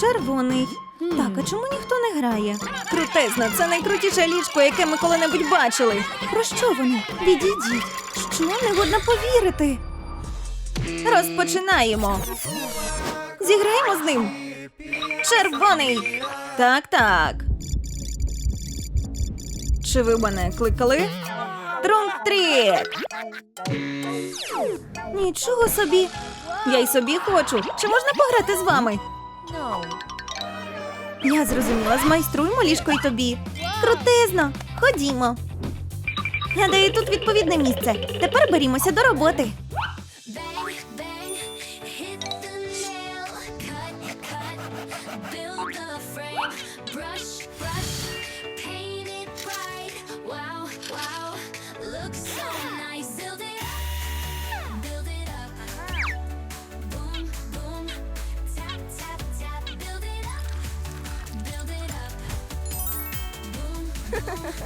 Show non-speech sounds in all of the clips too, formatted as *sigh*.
червоний. Так, а чому ніхто не грає? Крутезно, це найкрутіше ліжко, яке ми коли-небудь бачили. Про що вони? Відійдіть. Що не годно повірити? Розпочинаємо. Зіграємо з ним. Червоний. Так, так. Чи ви мене кликали? Трунк-трік! Нічого собі. Я й собі хочу. Чи можна пограти з вами? Я зрозуміла, змайструймо ліжко й тобі. Крутизно. Ходімо. Гадаю, тут відповідне місце. Тепер берімося до роботи. Looks so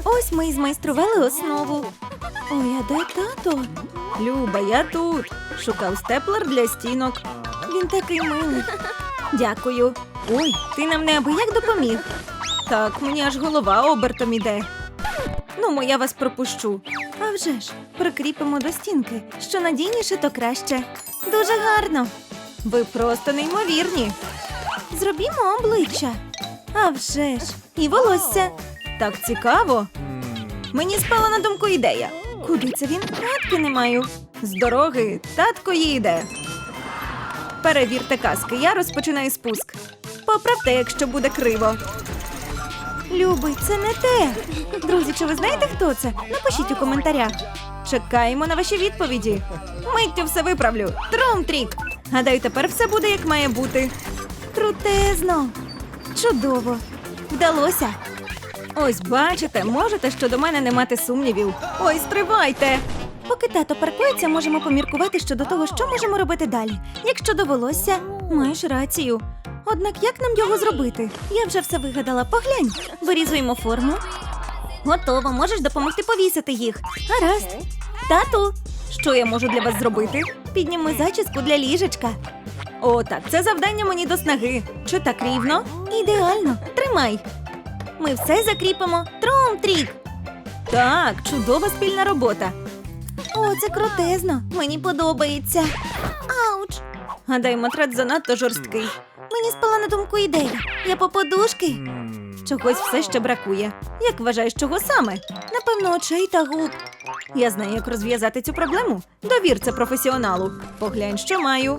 Ось ми і змайстрували основу. Ой, а де тато? Люба, я тут. Шукав степлер для стінок. Він такий милий. Дякую. Ой, ти нам неабияк допоміг. Так, мені аж голова обертом іде. Ну, я вас пропущу. А вже ж, прикріпимо до стінки. Що надійніше, то краще. Дуже гарно. Ви просто неймовірні. Зробімо обличчя. А вже ж, і волосся. Так цікаво. Мені спала на думку ідея. Куди це він? Гадки не маю. З дороги татко їде. Перевірте каски, я розпочинаю спуск. Поправте, якщо буде криво. Любий, це не те. Друзі, чи ви знаєте, хто це? Напишіть у коментарях. Чекаємо на ваші відповіді. Миттю все виправлю. Трум-трік. Гадаю, тепер все буде як має бути. Крутезно. Чудово. Вдалося. Ось бачите, можете щодо мене не мати сумнівів. Ой, стривайте! Поки тато паркується, можемо поміркувати щодо того, що можемо робити далі. Якщо довелося, маєш рацію. Однак як нам його зробити? Я вже все вигадала. Поглянь, вирізуємо форму. Готово, можеш допомогти повісити їх. Гаразд. Тату, що я можу для вас зробити? Підніми зачіску для ліжечка. О, так, це завдання мені до снаги. Чи так рівно? Ідеально. Тримай. Ми все закріпимо. Трум-трік. Так, чудова спільна робота. О, це крутезно. Мені подобається. Ауч. Гадаю, матрац занадто жорсткий. Мені спала на думку ідея. Я по подушки. Чогось все ще бракує. Як вважаєш, чого саме? Напевно, очей та губ. Я знаю, як розв'язати цю проблему. Довір це професіоналу. Поглянь, що маю.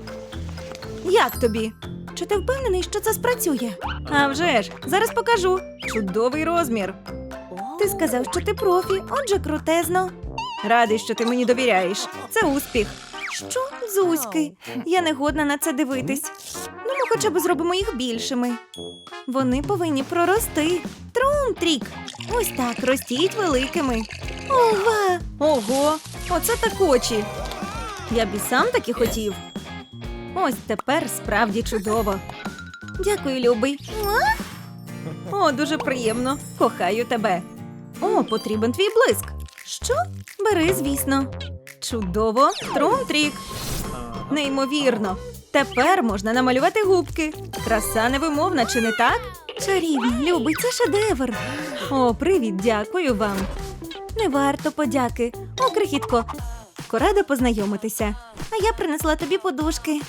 Як тобі? Чи ти впевнений, що це спрацює? А вже ж, зараз покажу. Чудовий розмір. Ти сказав, що ти профі, отже, крутезно. Радий, що ти мені довіряєш. Це успіх. Що, зузьки? Я не годна на це дивитись. Ну, ми хоча б зробимо їх більшими. Вони повинні прорости. Трум-трік. Ось так, ростіть великими. Ова! Ого! Оце так очі. Я б і сам таки хотів. Ось тепер справді чудово. Дякую, любий. О, дуже приємно. Кохаю тебе. О, потрібен твій блиск. Що? Бери, звісно. Чудово. Трум-трік. Неймовірно. Тепер можна намалювати губки. Краса невимовна, чи не так? Чарівно, любий, це шедевр. О, привіт, дякую вам. Не варто подяки. О, крихітко. Рада познайомитися. А я принесла тобі подушки.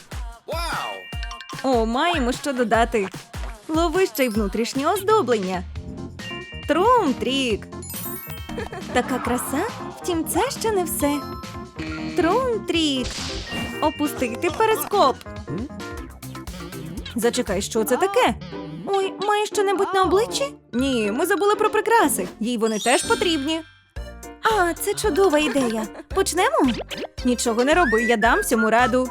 О, маємо що додати. Лови ще й внутрішнє оздоблення. Трум-трік. Така краса, втім, це ще не все. Трум-трік. Опустити перископ. Зачекай, що це таке? Ой, маєш що-небудь на обличчі? Ні, ми забули про прикраси. Їй вони теж потрібні. А, це чудова ідея. Почнемо? Нічого не роби, я дам всьому раду.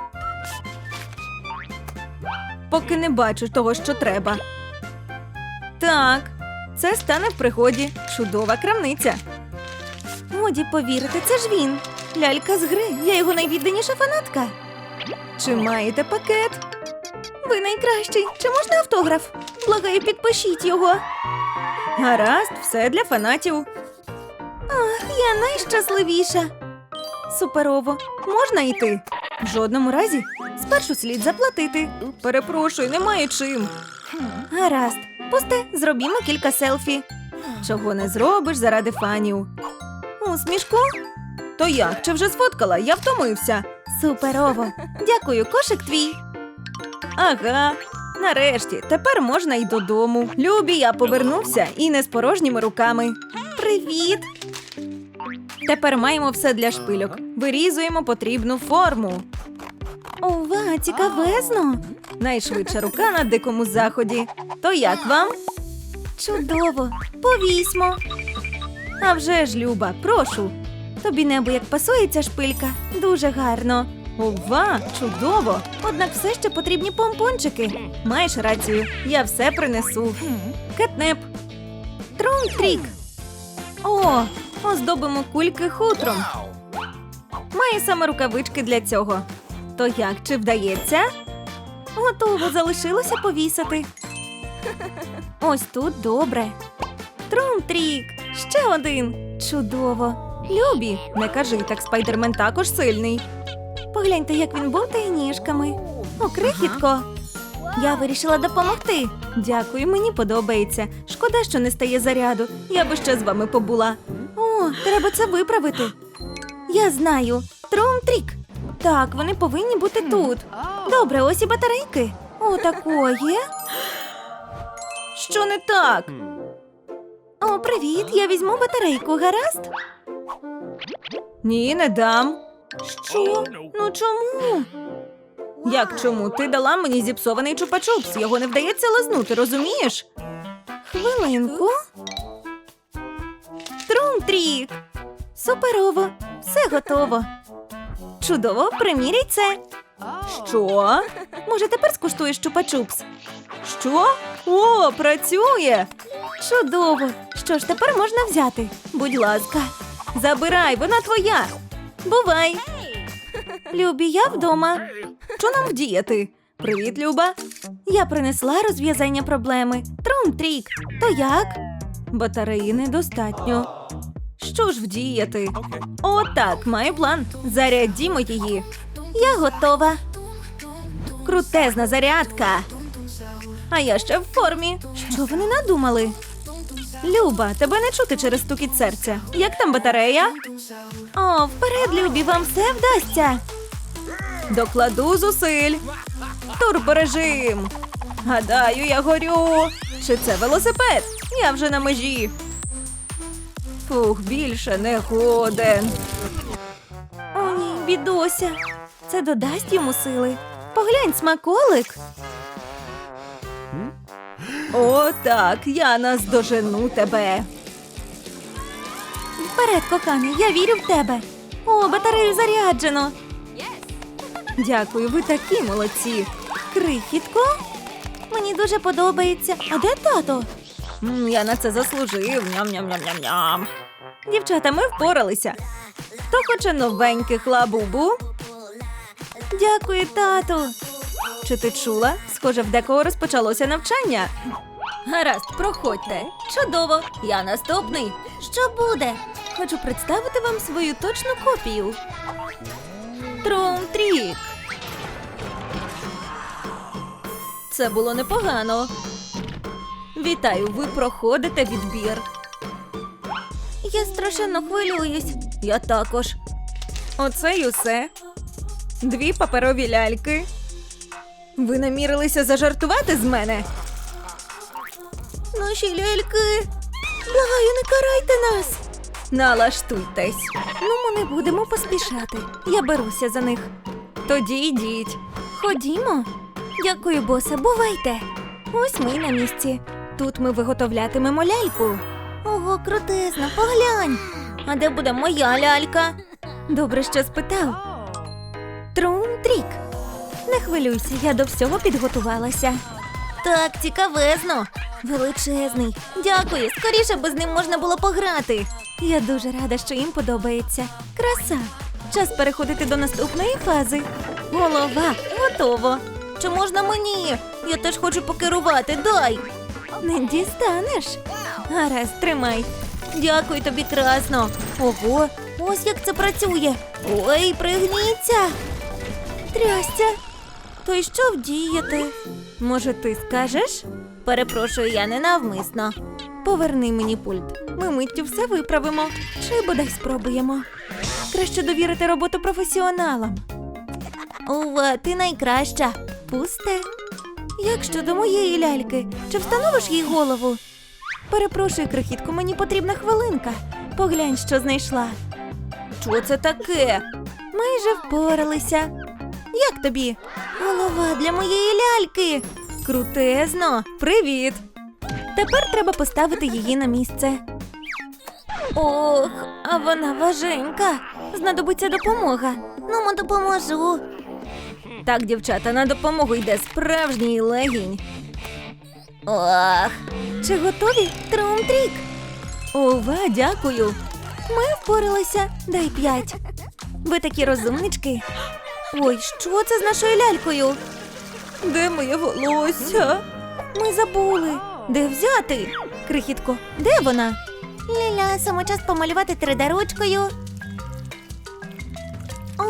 Поки не бачу того, що треба. Так, це стане в пригоді. Чудова крамниця. Годі повірити, це ж він. Лялька з гри, я його найвідданіша фанатка. Чи маєте пакет? Ви найкращий. Чи можна автограф? Благаю, підпишіть його. Гаразд, все для фанатів. Ах, я найщасливіша. Суперово. Можна йти? В жодному разі. Спершу слід заплатити. Перепрошую, немає чим. Гаразд, пусте, зробімо кілька селфі. Чого не зробиш заради фанів? Усмішку? То як? Чи вже сфоткала? Я втомився. Суперово. Дякую, кошик твій. Ага. Нарешті, тепер можна й додому. Любі, я повернувся і не з порожніми руками. Привіт! Тепер маємо все для шпильок. Вирізуємо потрібну форму. Ова, цікавезно. Найшвидша рука на дикому заході. То як вам? Чудово, повісьмо. А вже ж, Люба, прошу. Тобі небо як пасує ця шпилька. Дуже гарно. Ова, чудово! Однак все ще потрібні помпончики. Маєш рацію, я все принесу. Кетнеп. Трум-трік. О, оздобимо кульки хутром. Має саме рукавички для цього. То як чи вдається? Готово, залишилося повісити. Ось тут добре. Трум-трік, ще один. Чудово. Любі, не кажи так, спайдермен також сильний. Погляньте, як він бовтає ніжками. О, крихітко. Я вирішила допомогти. Дякую, мені подобається. Шкода, що не стає заряду. Я би ще з вами побула. О, треба це виправити. Я знаю. Трум-трік. Так, вони повинні бути тут. Добре, ось і батарейки. О, такої. Що не так? О, привіт, я візьму батарейку, гаразд? Ні, не дам. Що? Ну чому? Як чому? Ти дала мені зіпсований чупа-чупс. Його не вдається лизнути, розумієш? Хвилинку. Трум-трік. Суперово. Все готово. Чудово, приміряй це. Що? Може, тепер скуштуєш чупа-чупс? Що? О, працює! Чудово! Що ж, тепер можна взяти. Будь ласка, забирай, вона твоя. Бувай. Любі, я вдома. Що нам вдіяти? Привіт, Люба. Я принесла розв'язання проблеми. Трум-трік. То як? Батареї недостатньо. Що ж вдіяти? О, так, маю план. Зарядімо її. Я готова. Крутезна зарядка. А я ще в формі. Що вони надумали? Люба, тебе не чути через стукіт серця. Як там батарея? О, вперед, Любі, вам все вдасться. Докладу зусиль. Турборежим. Гадаю, я горю. Чи це велосипед? Я вже на межі. Фух, більше не годен. О, ні, бідося. Це додасть йому сили. Поглянь, смаколик. О, так, я наздожену тебе. Вперед, коханий, я вірю в тебе. О, батарею заряджено. Дякую, ви такі молодці. Крихітко? Мені дуже подобається. А де тато? М, я на це заслужив. Ням-ням-ням-ням-ням. Дівчата, ми впоралися. Хто хоче новеньких лабубу? Дякую, тату. Чи ти чула? Схоже, в декого розпочалося навчання. Гаразд, проходьте. Чудово, я наступний. Що буде? Хочу представити вам свою точну копію. Трум-трік. Це було непогано. Вітаю, ви проходите відбір. Я страшенно хвилююсь. Я також. Оце й усе. Дві паперові ляльки. Ви намірилися зажартувати з мене? Наші ляльки. Благаю, не карайте нас. Налаштуйтесь. Ну, ми не будемо поспішати. Я беруся за них. Тоді йдіть. Ходімо. Дякую, босе, бувайте. Ось ми на місці. Тут ми виготовлятимемо ляльку. Ого, крутизна, поглянь. А де буде моя лялька? Добре, що спитав. Трум-трік. Не хвилюйся, я до всього підготувалася. Так, цікавезно. Величезний. Дякую. Скоріше би з ним можна було пограти. Я дуже рада, що їм подобається. Краса. Час переходити до наступної фази. Голова, готово. Чи можна мені? Я теж хочу покерувати. Дай. Не дістанеш. Гаразд, тримай. Дякую тобі, красно. Ого, ось як це працює. Ой, пригніться. Трястя. То й що вдіяти? Може, ти скажеш? Перепрошую, я ненавмисно. Поверни мені пульт. Ми миттю все виправимо. Чи бодай спробуємо. Краще довірити роботу професіоналам. Ова, ти найкраща. Пусте. Як щодо моєї ляльки? Чи встановиш їй голову? Перепрошую, крихітко, мені потрібна хвилинка. Поглянь, що знайшла. Що це таке? Майже впоралися. Як тобі? Голова для моєї ляльки. Крутезно. Привіт. Тепер треба поставити її на місце. Ох, а вона важенька. Знадобиться допомога. Ну, мо допоможу. Так, дівчата, на допомогу йде справжній легінь. Ох. Чи готові? Трум-трік. Ова, дякую. Ми впоралися. Дай п'ять. Ви такі розумнички. Ой, що це з нашою лялькою? Де моє волосся? Ми забули. Де взяти? Крихітко, де вона? Ляля, саме час помалювати 3D ручкою. О,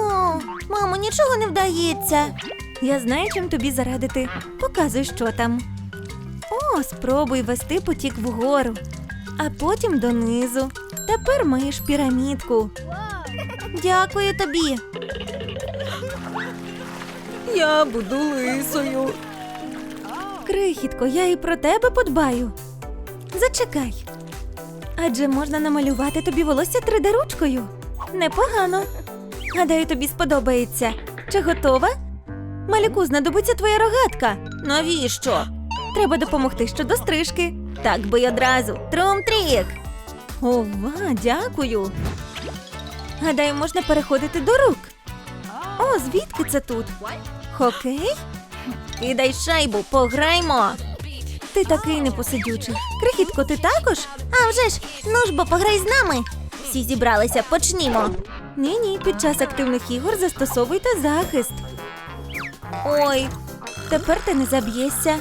мамо, нічого не вдається. Я знаю, чим тобі зарадити. Показуй, що там. О, спробуй вести потік вгору, а потім донизу. Тепер маєш пірамідку. Дякую тобі. Я буду лисою. Крихітко, я і про тебе подбаю. Зачекай. Адже можна намалювати тобі волосся 3D ручкою. Непогано. Гадаю, тобі сподобається. Чи готова? Малюку, знадобиться твоя рогатка. Навіщо? Треба допомогти щодо стрижки. Так би й одразу. Трум-трік. Ова, дякую. Гадаю, можна переходити до рук. О, звідки це тут? Хокей? Кидай шайбу, пограймо. Ти такий непосидючий. Крихітко, ти також? А вже ж, ну ж бо пограй з нами. Всі зібралися, почнімо. Ні, ні, під час активних ігор застосовуйте захист. Ой, тепер ти не заб'єшся.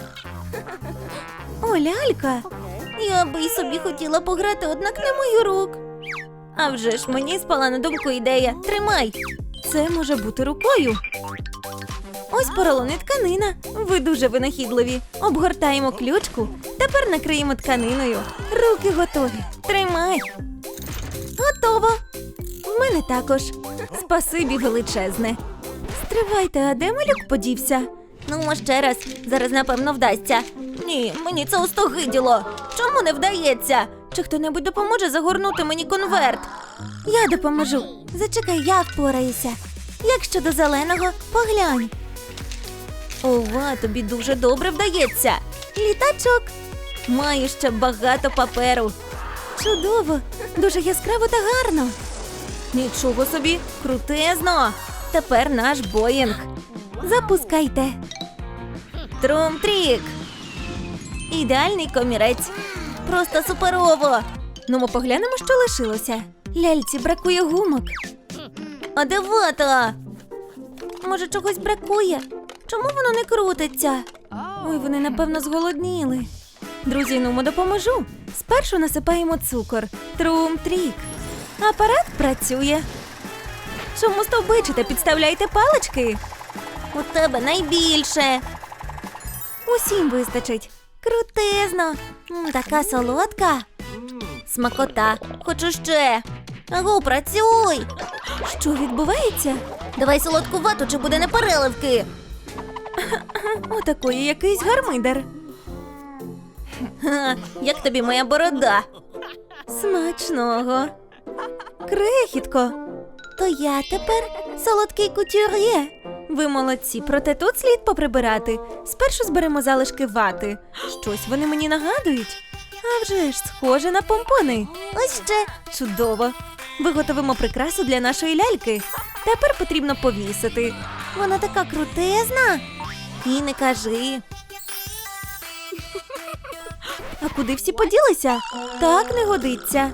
О, лялька. Я би собі хотіла пограти, однак не мою рук. А вже ж мені спала на думку ідея. Тримай. Це може бути рукою. Ось поролон і тканина. Ви дуже винахідливі. Обгортаємо ключку. Тепер накриємо тканиною. Руки готові. Тримай. Готово. В мене також. Спасибі величезне. Стривайте, а де малюк подівся? Ну, ще раз. Зараз, напевно, вдасться. Ні, мені це остогиділо. Чому не вдається? Чи хто-небудь допоможе загорнути мені конверт? Я допоможу. Зачекай, я впораюся. Як щодо зеленого, поглянь. Ова, тобі дуже добре вдається. Літачок. Маю ще багато паперу. Чудово, дуже яскраво та гарно. Нічого собі, крутезно. Тепер наш боїнг. Запускайте. Трум-трік. Ідеальний комірець. Просто суперово. Ну, ми поглянемо, що лишилося. Ляльці бракує гумок. А де вата? Може, чогось бракує? Чому воно не крутиться? Ой, вони, напевно, зголодніли. Друзі, ну ми допоможу. Спершу насипаємо цукор. Трум-трік. Апарат працює. Чому стовбичите? Підставляйте палички. У тебе найбільше. Усім вистачить. Крутезно. М, така солодка. Смакота. Хочу ще. Агу, працюй. Що відбувається? Давай солодку вату, чи буде непереливки. *laughs* Отакої якийсь гармидар. Ха, *laughs* як тобі моя борода? Смачного. Крихітко. То я тепер солодкий кутюр'є. Ви молодці, проте тут слід поприбирати. Спершу зберемо залишки вати. Щось вони мені нагадують. А вже ж схоже на помпони. Ось ще чудово. Виготовимо прикрасу для нашої ляльки. Тепер потрібно повісити. Вона така крутезна. І не кажи. А куди всі поділися? Так не годиться.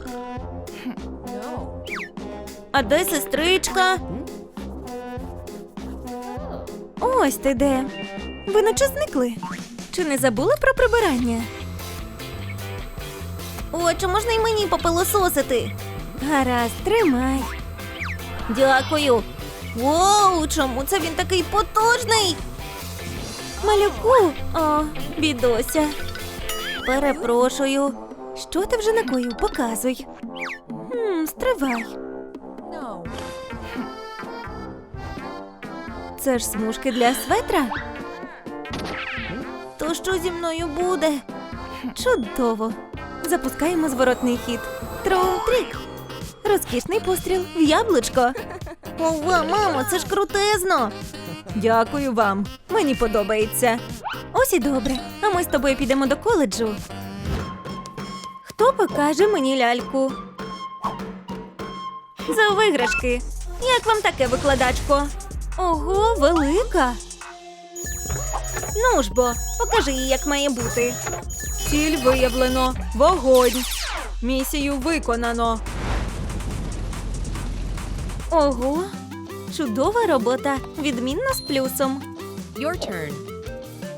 А де сестричка? Ось ти де. Ви наче зникли. Чи не забули про прибирання? О, чи можна й мені попилососити? Гаразд, тримай. Дякую. Воу, чому це він такий потужний? Малюку, о, бідося. Перепрошую. Що ти вже накоїв? Показуй. Хм, стривай. Це ж смужки для светра. То що зі мною буде? Чудово. Запускаємо зворотний хід. Трум-трік. Розкішний постріл в яблучко. Ова, мамо, це ж крутезно. Дякую вам. Мені подобається. Ось і добре. А ми з тобою підемо до коледжу. Хто покаже мені ляльку? За виграшки. Як вам таке викладачко? Ого, велика. Ну ж бо, покажи їй, як має бути. Ціль виявлено. Вогонь. Місію виконано. Ого. Чудова робота. Відмінна з плюсом. Your turn.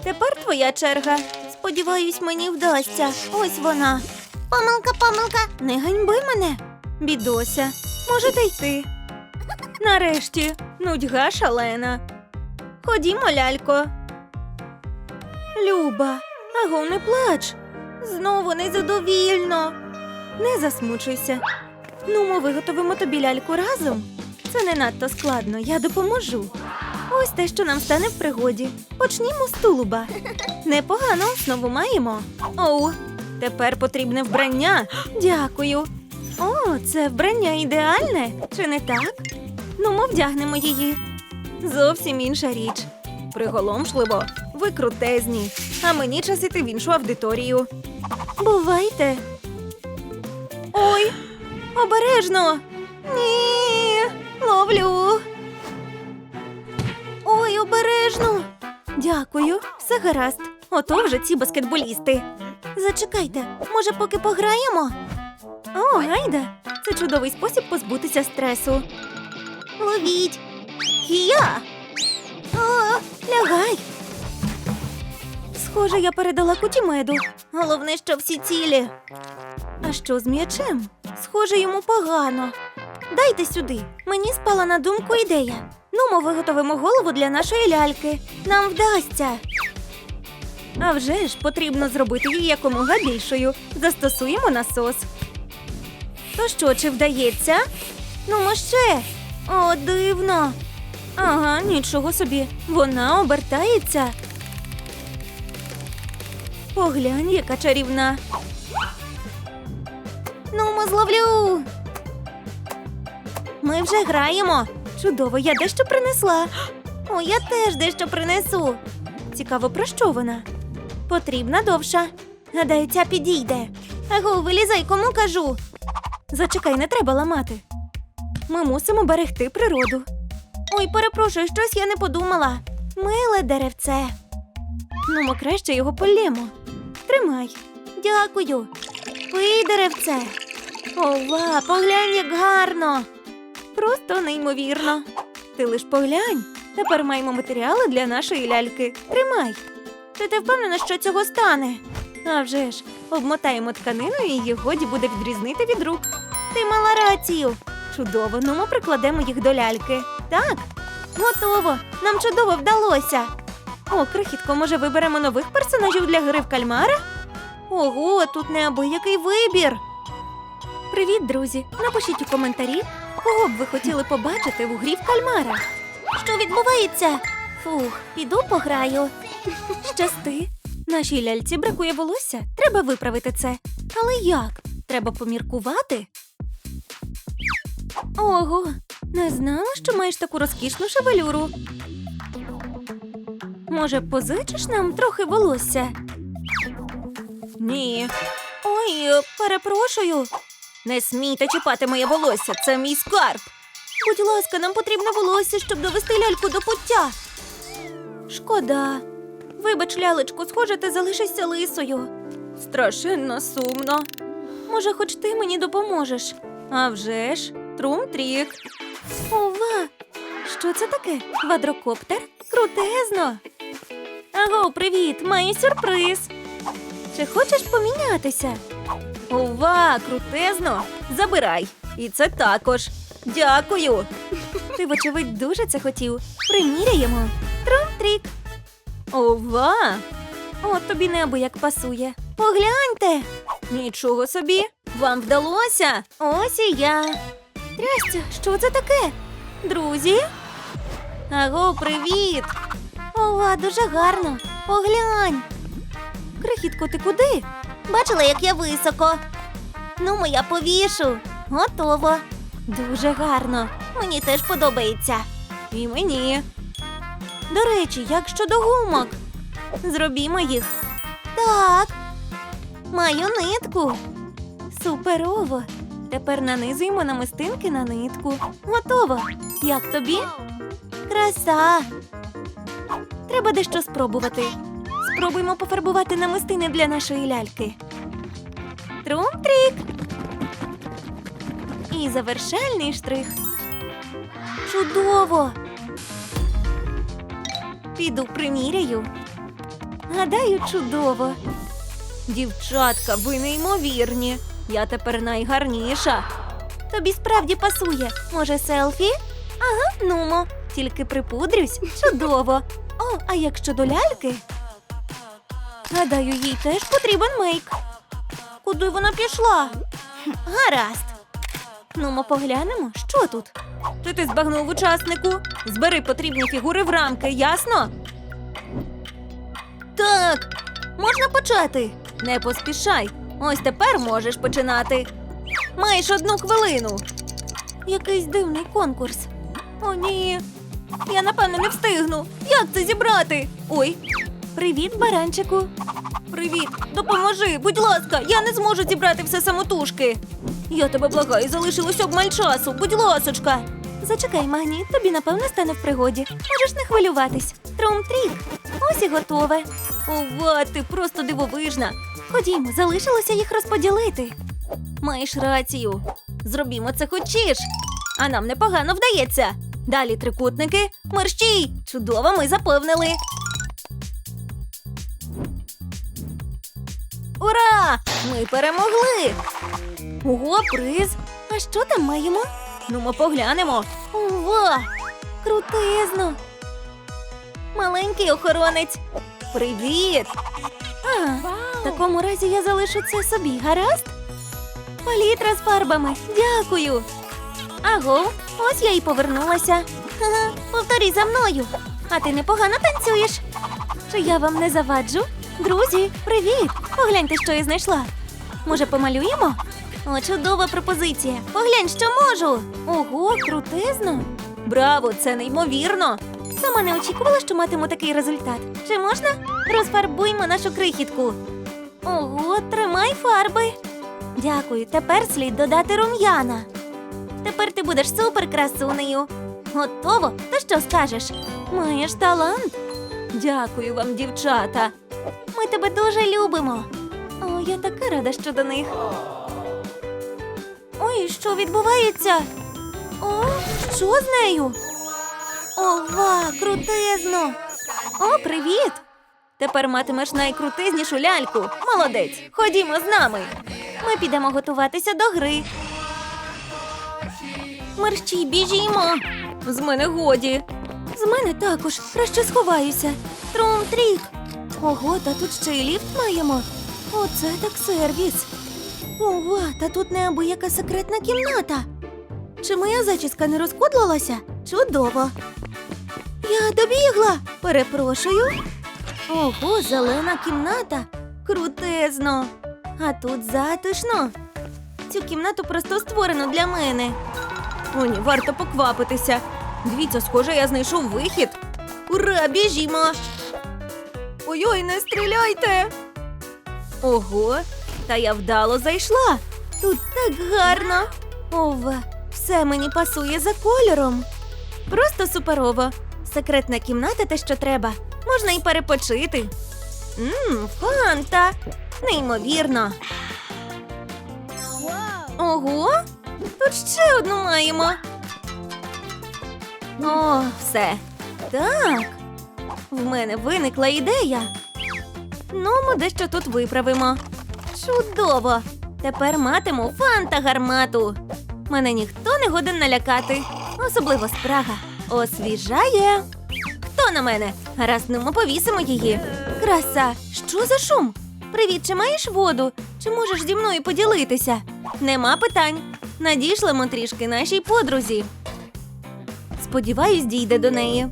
Тепер твоя черга. Сподіваюсь, мені вдасться. Ось вона. Помилка, помилка. Не ганьби мене. Бідося, можете йти. Нарешті, нудьга шалена. Ходімо, лялько. Люба, аго, не плач. Знову незадовільно. Не засмучуйся. Ну, ми виготовимо тобі ляльку разом. Це не надто складно, я допоможу. Ось те, що нам стане в пригоді. Почнімо з тулуба. Непогано основу маємо. Оу, тепер потрібне вбрання. Дякую. О, це вбрання ідеальне, чи не так? Ну, ми вдягнемо її. Зовсім інша річ. Приголомшливо, ви крутезні, а мені час іти в іншу аудиторію. Бувайте. Ой, обережно. Ні, ловлю. Ой, обережно. Дякую, все гаразд. Ото вже ці баскетболісти. Зачекайте, може, поки пограємо? О, гайда. Це чудовий спосіб позбутися стресу. Ловіть. Я. О, лягай. Схоже, я передала куті меду. Головне, що всі цілі. А що з м'ячем? Схоже, йому погано. Дайте сюди. Мені спала на думку ідея. Ну, ми виготовимо голову для нашої ляльки. Нам вдасться. А вже ж потрібно зробити її якомога більшою. Застосуємо насос. То що, чи вдається? Ну, ще. О, дивно. Ага, нічого собі. Вона обертається. Поглянь, яка чарівна. Ну, ми зловлю. Ми вже граємо. Чудово, я дещо принесла. О, я теж дещо принесу. Цікаво, про що вона? Потрібна довша. Гадаю, ця підійде. Аго, вилізай, кому кажу. Зачекай, не треба ламати. Ми мусимо берегти природу. Ой, перепрошую, щось я не подумала. Миле деревце. Ну, ми краще його полємо. Тримай. Дякую. Пий, деревце. Ова, поглянь, як гарно. Просто неймовірно. Ти лиш поглянь. Тепер маємо матеріали для нашої ляльки. Тримай. Ти ти впевнена, що цього стане? А вже ж, обмотаємо тканину і її годі буде відрізнити від рук. Ти мала рацію. Чудово, ну ми прикладемо їх до ляльки. Так, готово. Нам чудово вдалося. О, крихітко, може, виберемо нових персонажів для гри в кальмара? Ого, тут неабиякий вибір. Привіт, друзі! Напишіть у коментарі, кого б ви хотіли побачити в грі в кальмара. Що відбувається? Фух, піду пограю. Щасти. Нашій ляльці бракує волосся. Треба виправити це. Але як? Треба поміркувати. Ого, не знала, що маєш таку розкішну шевелюру. Може, позичиш нам трохи волосся? Ні. Ой, перепрошую. Не смійте чіпати моє волосся, це мій скарб. Будь ласка, нам потрібно волосся, щоб довести ляльку до пуття. Шкода. Вибач, лялечку, схоже, ти залишишся лисою. Страшенно сумно. Може, хоч ти мені допоможеш? А вже ж, трум-трік. Ова! Що це таке? Квадрокоптер? Крутезно. Аго, привіт! Маю сюрприз. Чи хочеш помінятися? Ова, крутезно! Забирай. І це також. Дякую. Ти, вочевидь, дуже це хотів. Приміряємо. Трум-трік. Ова! О, тобі неабияк пасує. Погляньте. Нічого собі. Вам вдалося. Ось і я. Трястя, що це таке? Друзі? Аго, привіт! Ова, дуже гарно. Поглянь. Крихітко, ти куди? Бачила, як я високо. Ну, я повішу. Готово. Дуже гарно. Мені теж подобається. І мені. До речі, як щодо гумок? Зробімо їх. Так. Маю нитку. Суперово. Тепер нанизуємо намистинки на нитку. Готово. Як тобі? Краса. Треба дещо спробувати. Спробуємо пофарбувати намистини для нашої ляльки. Трум-трік. І завершальний штрих. Чудово! Піду приміряю. Гадаю, чудово. Дівчатка, ви неймовірні. Я тепер найгарніша. Тобі справді пасує. Може, селфі? Ага, нумо. Тільки припудрюсь. Чудово. О, а як щодо ляльки? Гадаю, їй теж потрібен мейк. Куди вона пішла? Гаразд. Ну, ми поглянемо, що тут. Чи ти збагнув учаснику? Збери потрібні фігури в рамки, ясно? Так, можна почати. Не поспішай. Ось тепер можеш починати. Маєш одну хвилину. Якийсь дивний конкурс. О, ні. Я напевно не встигну. Як це зібрати? Ой. Привіт, баранчику. Привіт, допоможи, будь ласка, я не зможу зібрати все самотужки. Я тебе благаю, залишилось обмаль часу, будь ласочка. Зачекай, Мані, тобі напевно стане в пригоді. Можеш не хвилюватись. Трум-трік. Ось і готове. Ова, ти просто дивовижна. Ходімо, залишилося їх розподілити. Маєш рацію. Зробімо це хочеш. А нам непогано вдається. Далі трикутники. Мерщій! Чудово, ми заповнили. Ура! Ми перемогли! Ого, приз! А що там маємо? Ну, ми поглянемо. Ова! Крутизно! Маленький охоронець. Привіт! А, в такому разі я залишу це собі, гаразд? Палітра з фарбами. Дякую. Аго, ось я і повернулася. Ха-ха, повторій за мною. А ти непогано танцюєш. Чи я вам не заваджу? Друзі, привіт! Погляньте, що я знайшла. Може, помалюємо? О, чудова пропозиція. Поглянь, що можу. Ого, крутизно. Браво, це неймовірно. Сама не очікувала, що матиму такий результат. Чи можна? Розфарбуймо нашу крихітку. Ого, тримай фарби. Дякую. Тепер слід додати рум'яна. Тепер ти будеш супер красунею. Готово? То що скажеш? Маєш талант. Дякую вам, дівчата. Ми тебе дуже любимо. О, я така рада щодо них. Ой, що відбувається? О, що з нею? Ова, крутизно! О, привіт! Тепер матимеш найкрутизнішу ляльку. Молодець, ходімо з нами. Ми підемо готуватися до гри. Мерщій, біжімо. З мене годі. З мене також. Краще сховаюся. Трум-трік. Ого, та тут ще й ліфт маємо. Оце так сервіс. Ова, та тут неабияка секретна кімната. Чи моя зачіска не розкудлилася? Чудово. Я добігла. Перепрошую. Ого, зелена кімната. Крутезно. А тут затишно. Цю кімнату просто створено для мене. О, ні, варто поквапитися. Дивіться, схоже, я знайшов вихід. Ура, біжімо. Ой-ой, не стріляйте. Ого, та я вдало зайшла. Тут так гарно. Ова, все мені пасує за кольором. Просто суперово. Секретна кімната те, що треба. Можна й перепочити. Мм, фанта. Неймовірно. Ого, тут ще одну маємо. О, все. Так. В мене виникла ідея. Ну, ми дещо тут виправимо. Чудово! Тепер матиму фанта гармату. Мене ніхто не годен налякати, особливо спрага. Освіжає. На мене? Гаразд, ну ми повісимо її. Краса, що за шум? Привіт, чи маєш воду? Чи можеш зі мною поділитися? Нема питань. Надішлемо трішки нашій подрузі. Сподіваюсь, дійде до неї.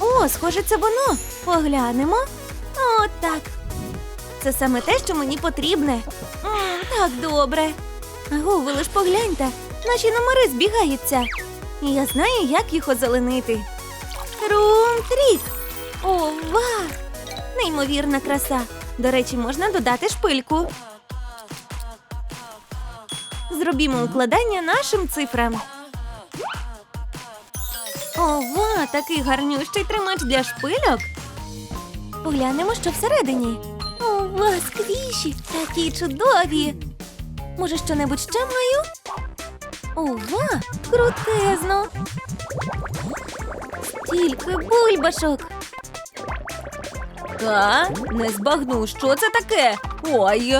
О, схоже, це воно. Поглянемо. О, так. Це саме те, що мені потрібне. М, так добре. Аго, ви лиш погляньте. Наші номери збігаються. І я знаю, як їх озеленити. Рум-трік! Ова! Неймовірна краса. До речі, можна додати шпильку. Зробімо укладання нашим цифрам. Ова, такий гарнющий тримач для шпильок. Поглянемо, що всередині. Ова, сквіші, такі чудові. Може, щонебудь ще маю? Ова, крутезно. Стільки бульбашок. Та, не збагну, що це таке? Ой.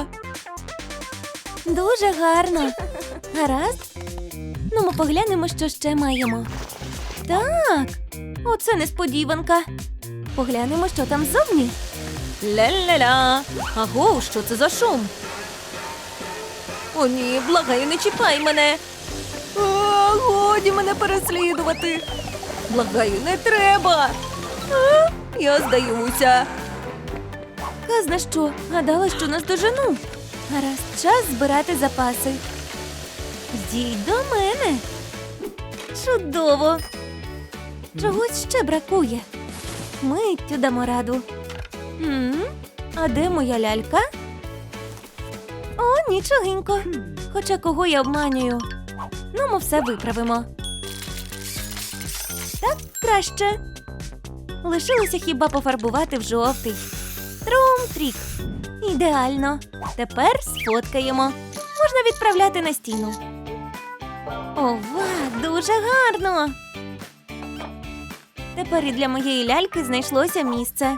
Дуже гарно. Гаразд. Ну, ми поглянемо, що ще маємо. Так, оце несподіванка. Поглянемо, що там ззовні. Ля-ля-ля. Аго, що це за шум? О, ні, благаю, не чіпай мене. Годі мене переслідувати. Благаю, не треба. А, я здаюся. Казна що, гадала, що нас дожену. Гаразд, час збирати запаси. Йдіть до мене. Чудово. Чогось ще бракує. Миттю дамо раду. М? А де моя лялька? О, нічогенько. Хоча кого я обманюю. Ну, ми все виправимо. Так краще. Лишилося хіба пофарбувати в жовтий. Трум-трік. Ідеально. Тепер сфоткаємо. Можна відправляти на стіну. Ова, дуже гарно. Тепер і для моєї ляльки знайшлося місце.